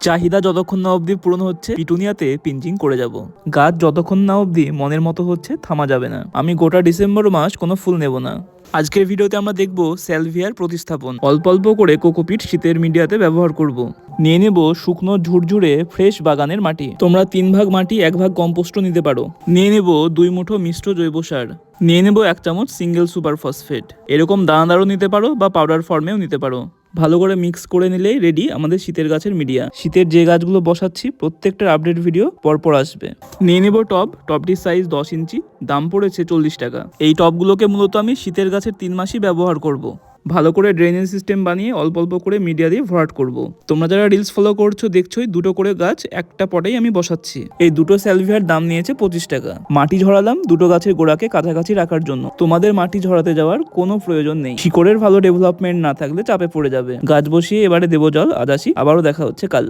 চাহিদা যতক্ষণ না অবধি পূরণ হচ্ছে, পিটুনিয়াতে পিঞ্চিং করে যাব। গাছ যতক্ষণ না অবধি মনের মতো হচ্ছে, থামা যাবে না। আমি গোটা ডিসেম্বর মাস কোনো ফুল নেব না। আজকের ভিডিওতে আমরা দেখব স্যালভিয়ার প্রতিস্থাপন। অল্প অল্প করে কোকোপিট শীতের মিডিয়াতে ব্যবহার করব। নিয়ে নেব শুকনো ঝুরঝুরে ফ্রেশ বাগানের মাটি। তোমরা তিন ভাগ মাটি, এক ভাগ কম্পোস্টও নিতে পারো। নিয়ে নেব দুই মুঠো মিশ্র জৈব সার। নিয়ে নেব এক চামচ সিঙ্গেল সুপার ফসফেট এরকম দানাদারও নিতে পারো বা পাউডার ফর্মেও নিতে পারো। ভালো করে মিক্স করে নিলেই রেডি আমাদের শীতের গাছের মিডিয়া শীতের যে গাছগুলো বসাচ্ছি, প্রত্যেকটার আপডেট ভিডিও পরপর আসবে। নিয়ে নেব টব টবটির সাইজ দশ ইঞ্চি, দাম পড়েছে চল্লিশ টাকা। এই টবগুলোকে মূলত আমি শীতের গাছের তিন মাসই ব্যবহার করব। ভালো করে ড্রেনেজ সিস্টেম বানিয়ে অল্প অল্প করে মিডিয়া দিয়ে ভরাট করব। তোমরা যারা রিলস ফলো করছ, দেখছোই, দুটো করে গাছ একটা পটেই আমি বসাচ্ছি। এই দুটো স্যালভিয়ার দাম নিয়েছে পঁচিশ টাকা। মাটি ঝরালাম দুটো গাছের গোড়াকে কাছাকাছি রাখার জন্য। তোমাদের মাটি ঝরাতে যাওয়ার কোনো প্রয়োজন নেই। শিকড়ের ভালো ডেভেলপমেন্ট না থাকলে চাপে পড়ে যাবে। গাছ বসিয়ে এবারে দেবো জল, আজ আসি, আবারও দেখা হচ্ছে কাল।